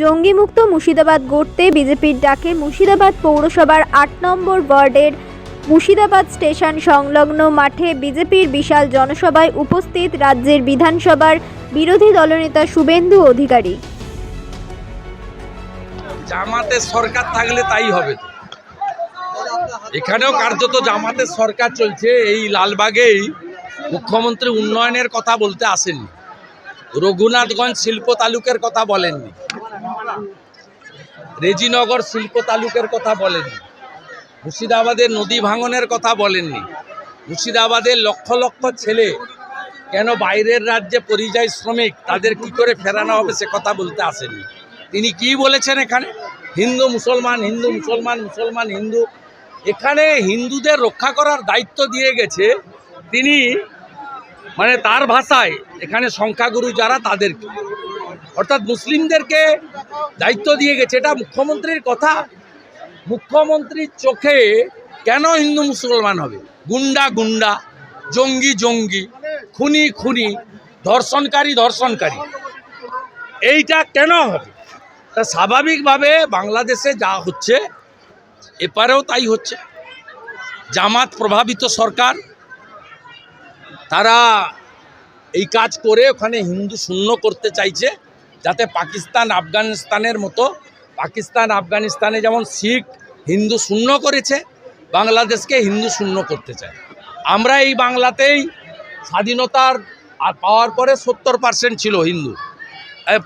জঙ্গিমুক্ত মুর্শিদাবাদ গড়তে বিজেপির ডাকে মুর্শিদাবাদ পৌরসভার আট নম্বর ওয়ার্ডের মুর্শিদাবাদ স্টেশন সংলগ্ন মাঠে বিজেপির বিশাল জনসভায় উপস্থিত রাজ্যের বিধানসভার বিরোধী দলনেতা শুভেন্দু অধিকারী। জামাতের সরকার থাকলে তাই হবে এখানেও কার্যত জামাতের সরকার চলছে, এই লালবাগেই মুখ্যমন্ত্রী উন্নয়নের কথা বলতে আসেননি। রঘুনাথগঞ্জ শিল্প তালুকের কথা বলেননি। রেজিনগর শিল্প তালুকের কথা বলেননি। মুর্শিদাবাদের নদী ভাঙনের কথা বলেননি। মুর্শিদাবাদের লক্ষ লক্ষ ছেলে কেন বাইরের রাজ্যে পরিযায়ী শ্রমিক, তাদের কি করে ফেরানো হবে সে কথা বলতে আসেনি তিনি কি বলেছেন এখানে? হিন্দু, মুসলমান হিন্দু, মুসলমান মুসলমান, হিন্দু। এখানে হিন্দুদের রক্ষা করার দায়িত্ব দিয়ে গেছে তিনি মানে তার ভাষায় এখানে সংখ্যাগুরু যারা তাদেরকে। অর্থাৎ মুসলিমদেরকে দায়িত্ব দিয়ে গেছে, এটা মুখ্যমন্ত্রীর কথা। মুখ্যমন্ত্রীর চোখে কেন হিন্দু মুসলমান হবে? গুন্ডা গুন্ডা, জঙ্গি জঙ্গি, খুনি খুনি, ধর্ষণকারী ধর্ষণকারী, এইটা কেন হবে? তা স্বাভাবিকভাবে বাংলাদেশে যা হচ্ছে, এপারেও তাই হচ্ছে। জামাত প্রভাবিত সরকার, তারা এই কাজ করে ওখানে হিন্দু শূন্য করতে চাইছে। পাকিস্তান আফগানিস্তানের মতো পাকিস্তান আফগানিস্তানে যেমন শিখ হিন্দু শূন্য করেছে বাংলাদেশকে হিন্দু শূন্য করতে চায়। আমরা এই বাংলাতেই স্বাধীনতার আর পাওয়ার পরে সত্তর পার্সেন্ট ছিল হিন্দু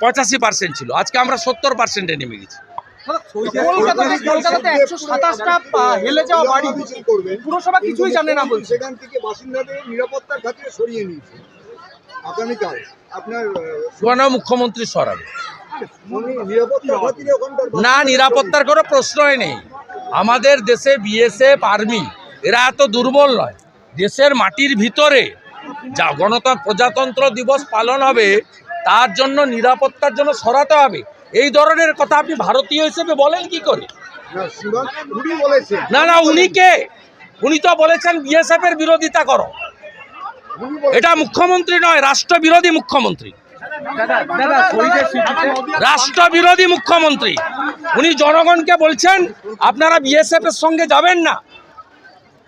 পঁচাশি পার্সেন্ট ছিল। আজকে আমরা সত্তর পার্সেন্টে নেমে গেছি। পুরসভা কিছুই জানে না বলছে। সেখান থেকে বাসিন্দাদের নিরাপত্তার খাতিরে সরিয়ে নিয়েছে। আগামীকাল আপনার মুখ্যমন্ত্রী সরাবে। না নিরাপত্তার কোনো প্রশ্নই নেই। আমাদের দেশে বিএসএফ আর্মি এরা এত দুর্বল নয়। দেশের মাটির ভিতরে যা গণতন্ত্র প্রজাতন্ত্র দিবস পালন হবে তার জন্য নিরাপত্তার জন্য সরাতে হবে। এই ধরনের কথা আপনি ভারতীয় হিসেবে বলেন কি করে? না, না না উনি কে? উনি তো বলেছেন বিএসএফ এর বিরোধিতা করো। এটা মুখ্যমন্ত্রী নয়, রাষ্ট্রবিরোধী মুখ্যমন্ত্রী। রাষ্ট্রবিরোধী মুখ্যমন্ত্রী। উনি জনগণকে বলছেন, আপনারা বিএসএফ এর সঙ্গে যাবেন না।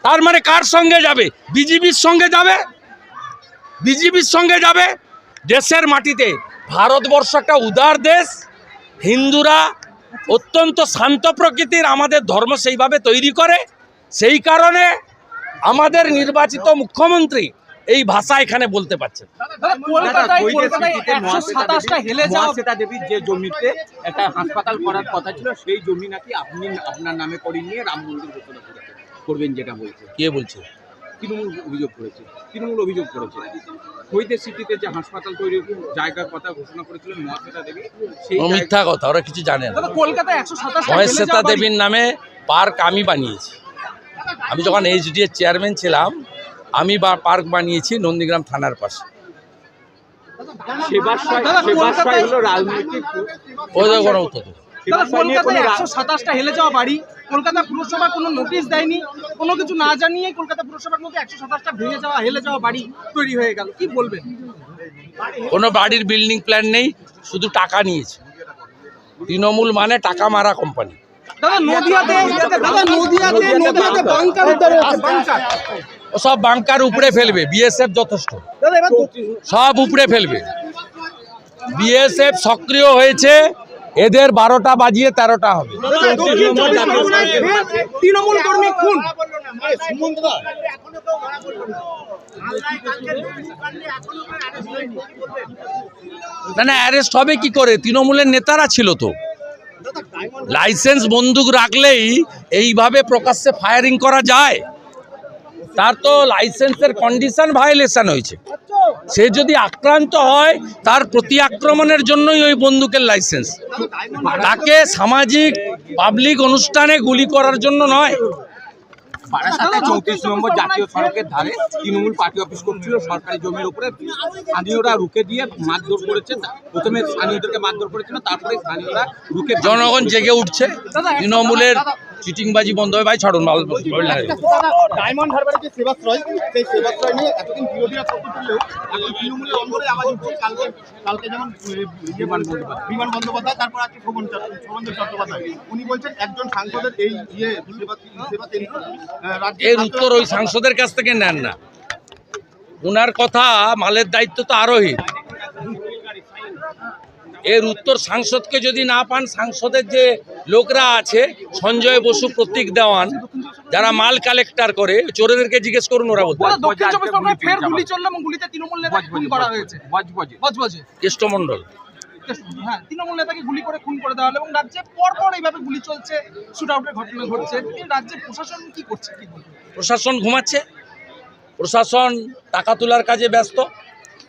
তার মানে কার সঙ্গে যাবে? বিজেপির সঙ্গে যাবে? বিজেপির সঙ্গে যাবে? দেশের মাটিতে। ভারতবর্ষ একটা উদার দেশ। হিন্দুরা অত্যন্ত শান্ত প্রকৃতির আমাদের ধর্ম সেইভাবে তৈরি করে। সেই কারণে আমাদের নির্বাচিত মুখ্যমন্ত্রী এই ভাষা এখানে বলতে পারছেন যে জমিতে একটা হাসপাতাল করার কথা ছিল সেই জমি নাকি আপনি আপনার নামে করে নিয়ে রাম মন্দির ঘোষণা করবেন যেটা বলছে। কে বলছে? তৃণমূল অভিযোগ করেছে তৃণমূল অভিযোগ করেছে। হইতে সিটিতে যে হাসপাতাল তৈরির জায়গার কথা ঘোষণা করেছিলেন মহাশ্বেতা দেবী সেই মিথ্যা কথা ওরা কিছু জানে না। একশো মহেশ্বেতা বাড়ি দেবীর নামে পার্ক আমি বানিয়েছি। আমি যখন এইচডি এর চেয়ারম্যান ছিলাম আমি বা পার্ক বানিয়েছি নন্দীগ্রাম থানার পাশে। সাতাশটা হেলে যাওয়া বাড়ি। কলকাতা পুরসভা কোনো নোটিশ দেয়নি। কোনো কিছু না জানিয়ে কলকাতা পুরসভার মধ্যে একশো সাতাশটা ভেঙে যাওয়া হেলে যাওয়া বাড়ি তৈরি হয়ে গেল। কি বলবেন? কোনো বাড়ির বিল্ডিং প্ল্যান নেই শুধু টাকা নিয়েছে। তৃণমূল মানে টাকা মারা কোম্পানি দাদা নদিয়াতে দাদা নদিয়াতে নদিয়াতে বাংকার বাংকার। ও সব বাংকার উপরে ফেলবে বিএসএফ যথেষ্ট সব উপরে ফেলবে বিএসএফ সক্রিয় হয়েছে এদের বারোটা বাজিয়ে তেরোটা হবে না না অ্যারেস্ট হবে কি করে তৃণমূলের নেতারা ছিল তো লাইসেন্স বন্দুক রাখলেই এইভাবে প্রকাশ্যে ফায়ারিং করা যায় তার তো লাইসেন্সের কন্ডিশন ভায়োলেশন হয়েছে। সে যদি আক্রান্ত হয় তার প্রতি আক্রমণের জন্যই ওই বন্দুকের লাইসেন্স। তাকে সামাজিক পাবলিক অনুষ্ঠানে গুলি করার জন্য নয়। বারাসাতে চৌত্রিশ নম্বর জাতীয় সড়কের ধারে তৃণমূল পার্টি অফিস করছিল সরকারি জমির উপরে। স্থানীয়রা রুখে দিয়ে মারধর করেছে। প্রথমে স্থানীয়দেরকে মারধর করেছিল তারপরে স্থানীয়রা রুখে জনগণ জেগে উঠছে। তৃণমূলের চিটিংবাজি বন্ধ হয় ভাই ছাড়ুন মাল ডায়মন্ড হারবারের যে সেবাশ্রয় সেই সেবাশ্রয় নিয়ে এতদিন বিরোধীরা এখন তৃণমূলের উঠছে কালকে কালকে যেমন বিমান বন্দ্যোপাধ্যায় তারপর আছে শোভন শোভনদেব চট্টোপাধ্যায়। উনি বলছেন একজন সাংসদের এই ইয়ে সেবা এর উত্তর ওই সাংসদের কাছ থেকে নেন না। ওনার কথা মালের দায়িত্ব তো আরোহী। এর উত্তর সাংসদকে যদি না পান সাংসদের যে লোকরা আছে সঞ্জয় বসু প্রতীক দেওয়ান যারা মাল কালেক্টর করে চোরেদেরকে জিজ্ঞেস করুন ওরা কেষ্টমণ্ডল। হ্যাঁ তৃণমূল নেতাকে গুলি করে খুন করে দেওয়া হলো এবং রাজ্যে পরপর এইভাবে গুলি চলছে শুট আউটের ঘটনা ঘটছে। রাজ্যের প্রশাসন কি করছে কি প্রশাসন ঘুমাচ্ছে। প্রশাসন টাকা তোলার কাজে ব্যস্ত।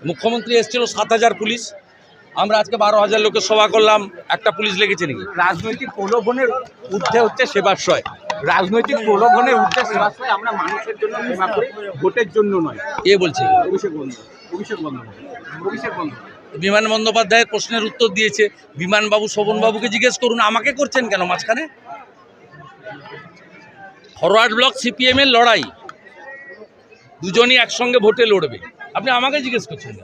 মুখ্যমন্ত্রী এসেছিল সাত হাজার পুলিশ। আমরা আজকে বারো হাজার লোকের সভা করলাম একটা পুলিশ লেগেছে নাকি? রাজনৈতিক প্রলোভনের ঊর্ধ্বে হচ্ছে সেবাশ্রয়। রাজনৈতিক প্রলোভনের ঊর্ধ্বে সেবাশ্রয় আমরা মানুষের জন্য সেবা করি ভোটের জন্য নয়। এ বলছে? অভিষেক বন্ধু অভিষেক বন্ধু অভিষেক বন্ধু বিমান বন্দ্যোপাধ্যায়ের প্রশ্নের উত্তর দিয়েছে বিমানবাবু শোভনবাবুকে জিজ্ঞেস করুন আমাকে করছেন কেন মাঝখানে? ফরওয়ার্ড ব্লক সিপিএম এর লড়াই দুজনই একসঙ্গে ভোটে লড়বে। আপনি আমাকে জিজ্ঞেস করছেন